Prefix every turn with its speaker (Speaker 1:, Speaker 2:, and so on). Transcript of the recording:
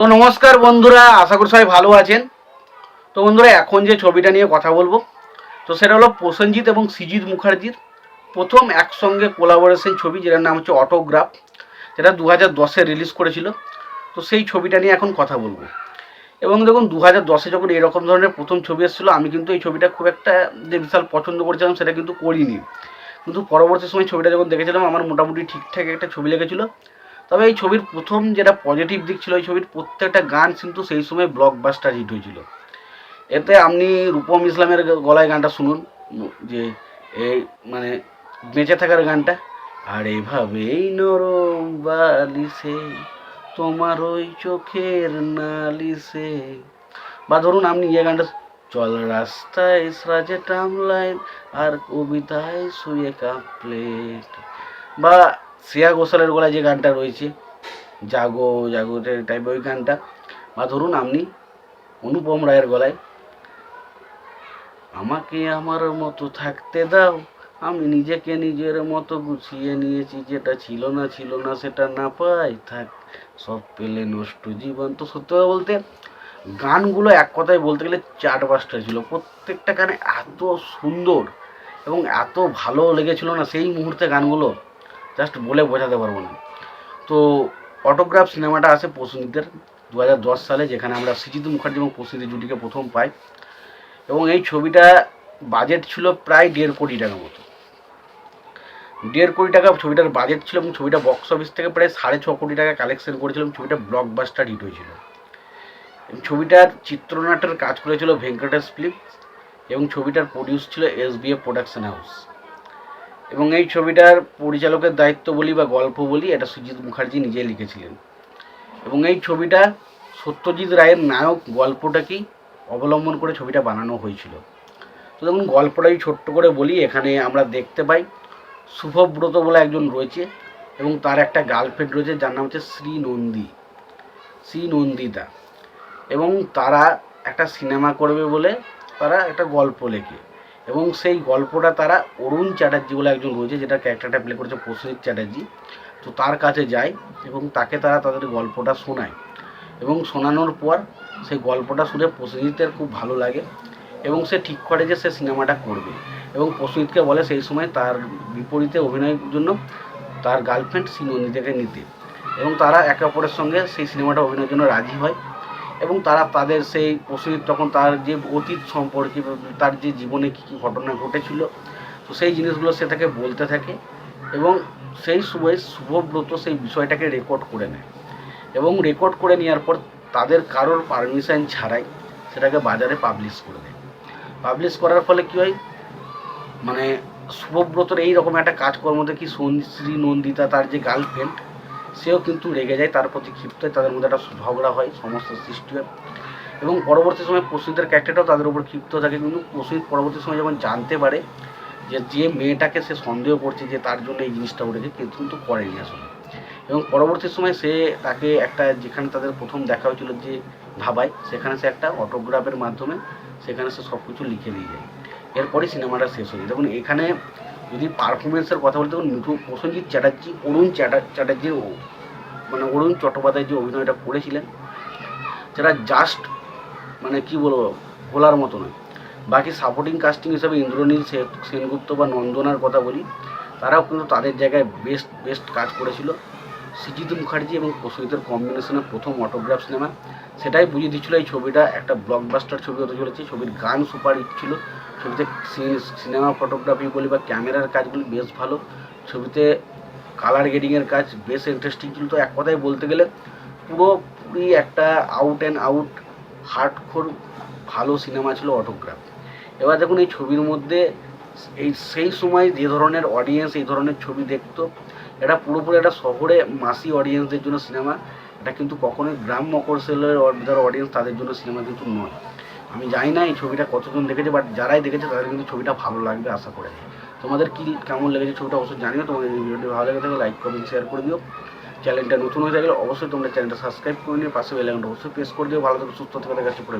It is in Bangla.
Speaker 1: তো নমস্কার বন্ধুরা, আশা করি সবাই ভালো আছেন। তো বন্ধুরা, এখন যে ছবিটা নিয়ে কথা বলব, তো সেটা হলো প্রসেনজিৎ এবং সিজিৎ মুখার্জির প্রথম একসঙ্গে কোলাবোরেশন ছবি, যেটার নাম হচ্ছে অটোগ্রাফ যেটা দু হাজার দশে রিলিজ করেছিল। তো সেই ছবিটা নিয়ে এখন কথা বলব। এবং দেখুন দু হাজার দশে যখন এরকম ধরনের প্রথম ছবি এসেছিল, আমি কিন্তু এই ছবিটা খুব একটা যে বিশাল পছন্দ করেছিলাম, সেটা কিন্তু করিনি। কিন্তু পরবর্তী সময় ছবিটা যখন দেখেছিলাম, আমার মোটামুটি ঠিকঠাক একটা ছবি লেগেছিলো। তবে এই ছবির প্রথম যেটা পজিটিভ দিক ছিল, এই ছবির প্রত্যেকটা গান কিন্তু সেই সময় ব্লকবাস্টার হিট হয়েছিল। এতে আপনি রূপম ইসলামের গলায় গানটা শুনুন, যে এই মানে বেঁচে থাকার গানটা। আর এইভাবেই নরম বালিসে তোমার ওই চোখের নালিসে বা ধরুন আপনি ইয়ে গানটা চল রাস্তায় স্রাজে টামলাইন আর কবিতায় শুয়ে কাঁপলেট বা শ্রেয়া ঘোষালের গলায় যে গানটা রয়েছে, জাগো জাগো টাইপ ওই গানটা, বা ধরুন আপনি অনুপম রায়ের গলায়, আমাকে আমার মতো থাকতে দাও, আমি নিজেকে নিজের মতো গুছিয়ে নিয়েছি, যেটা ছিল না ছিল না, সেটা না পাই, থাক, সব পেলে নষ্ট জীবন। তো সত্যি কথা বলতে, গানগুলো এক কথায় বলতে গেলে চার পাঁচটা ছিল। প্রত্যেকটা গানে এত সুন্দর এবং এত ভালো লেগেছিল না, সেই মুহূর্তে গানগুলো জাস্ট বলে বোঝাতে পারব না। তো অটোগ্রাফ সিনেমাটা আসে প্রসেনজিতের দু সালে, যেখানে আমরা সুজিত মুখার্জি এবং প্রসেনজিৎ জুটিকে প্রথম পাই। এবং এই ছবিটা বাজেট ছিল প্রায় দেড় কোটি টাকা মতো। দেড় কোটি টাকা ছবিটার বাজেট ছিল এবং ছবিটা বক্স অফিস থেকে প্রায় সাড়ে ছ কোটি টাকা কালেকশন করেছিল এবং ছবিটা ব্লকবাস্টার হিট হয়েছিল। ছবিটার চিত্রনাট্যের কাজ করেছিল ভেঙ্কটেশ ফিল্ম এবং ছবিটার প্রডিউস ছিল S B F production house এবং এই ছবিটার পরিচালকের দায়িত্ব বলি বা গল্প বলি, এটা সুজিত মুখার্জি নিজে লিখেছিলেন। এবং এই ছবিটা সত্যজিৎ রায়ের নায়ক গল্পটাকেই অবলম্বন করে ছবিটা বানানো হয়েছিল। তো দেখুন, গল্পটাই ছোট্ট করে বলি, এখানে আমরা দেখতে পাই শুভব্রত বলে একজন রয়েছে এবং তার একটা গার্লফ্রেন্ড রয়েছে, যার নাম হচ্ছে শ্রী নন্দী, শ্রী নন্দিতা। এবং তারা একটা সিনেমা করবে বলে তারা একটা গল্প লেখে। এবং সেই গল্পটা তারা অরুণ চ্যাটার্জি বলে একজন রয়েছে, যেটা ক্যারেক্টারটা প্লে করেছে প্রসেনজিৎ চ্যাটার্জি। তো তার কাছে যায় এবং তাকে তারা তাদের গল্পটা শোনায়। এবং শোনানোর পর সেই গল্পটা শুনে প্রসেনজিতের খুব ভালো লাগে এবং সে ঠিক করে যে সে সিনেমাটা করবে। এবং প্রসেনজিৎকে বলে সেই সময় তার বিপরীতে অভিনয়ের জন্য তার গার্লফ্রেন্ড শ্রী নন্দিতাকে নিতে। এবং তারা একে অপরের সঙ্গে সেই সিনেমাটা অভিনয়ের জন্য রাজি হয়। এবং তারা তাদের সেই প্রসেনজিৎ তখন তার যে অতীত সম্পর্কে তার যে জীবনে কী কী ঘটনা ঘটেছিল, তো সেই জিনিসগুলো সে তাকে বলতে থাকে এবং সেই সময় শুভব্রত সেই বিষয়টাকে রেকর্ড করে নেয় এবং রেকর্ড করে নেওয়ার পর তাদের কারোর পারমিশন ছাড়াই সেটাকে বাজারে পাবলিশ করে দেয়। পাবলিশ করার ফলে কী হয়? মানে শুভব্রতর এই রকম একটা কাজকর্মতে কি শ্রী নন্দিতা তার যে গার্লফ্রেন্ড সেও কিন্তু রেগে যায়, তার প্রতি ক্ষিপ্ত হয় তাদের মধ্যে একটা ঝগড়া হয়, সমস্যার সৃষ্টি হয়। এবং পরবর্তী সময় প্রসিদ্ধের ক্যারেক্টারটাও তাদের উপর ক্ষিপ্ত থাকে। কিন্তু প্রসিদ্ধ পরবর্তী সময় যখন জানতে পারে যে যে মেয়েটাকে সে সন্দেহ করছে যে, তার জন্য এই জিনিসটা ঘটেছে, কিন্তু কিন্তু করেনি আসলে। এবং পরবর্তী সময় সে তাকে একটা যেখানে তাদের প্রথম দেখা হয়েছিল যে ধাবায়, সেখানে সে একটা অটোগ্রাফের মাধ্যমে সেখানে সে সব কিছু লিখে নিয়ে যায়। এরপরই সিনেমাটা শেষ হয়ে যায়। দেখুন, এখানে যদি পারফরমেন্সের কথা বলতে মিঠু প্রসেনজিৎ চ্যাটার্জি, অরুণ চ্যাটা চ্যাটার্জির মানে অরুণ চট্টোপাধ্যায় যে অভিনয়টা করেছিলেন, সেটা জাস্ট মানে কি বলব, ভোলার মতো নয়। বাকি সাপোর্টিং কাস্টিং হিসাবে ইন্দ্রনীল সেনগুপ্ত বা নন্দনার কথা বলি, তারাও কিন্তু তাদের জায়গায় বেস্ট বেস্ট কাজ করেছিল। সুজিত মুখার্জি এবং প্রসূতির কম্বিনেশনে প্রথম অটোগ্রাফ সিনেমা সেটাই বুঝিয়ে দিচ্ছিল এই ছবিটা, একটা ব্লকবাস্টার ছবি হতে চলেছে, ছবির গান সুপার ছিল। ছবিতে সিনেমা, ফটোগ্রাফি বলি বা ক্যামেরার কাজগুলি বেশ ভালো। ছবিতে কালার গ্রেডিংয়ের কাজ বেশ ইন্টারেস্টিং ছিল তো এক কথায় বলতে গেলে পুরোপুরি একটা আউট অ্যান্ড আউট হার্ডখোর ভালো সিনেমা ছিল অটোগ্রাফ এবার দেখুন এই ছবির মধ্যে এই সেই সময় যে ধরনের অডিয়েন্স এই ধরনের ছবি দেখতো, এটা পুরোপুরি একটা শহরে মাসি অডিয়েন্সদের জন্য সিনেমা। এটা কিন্তু কখনোই গ্রাম মকরসেলের যারা অডিয়েন্স তাদের জন্য সিনেমা কিন্তু নয়। আমি জানি না এই ছবিটা কতজন দেখেছে বাট যারাই দেখেছে তাদের কিন্তু ছবিটা ভালো লাগবে আশা করে। তোমাদের কি, কেমন লেগেছে ছবিটা অবশ্যই জানিও, তোমাদের ভিডিওটি ভালো লেগে থাকে লাইক কমেন্ট শেয়ার করে দিও। চ্যানেলটা নতুন হয়ে থাকলে অবশ্যই তোমরা চ্যানেলটা সাবস্ক্রাইব করে নিও, পাশে বেল আইকনটা অবশ্যই প্রেস করে দিও। ভালো থেকে, সুস্থ থেকে দেখাচ্ছে পরে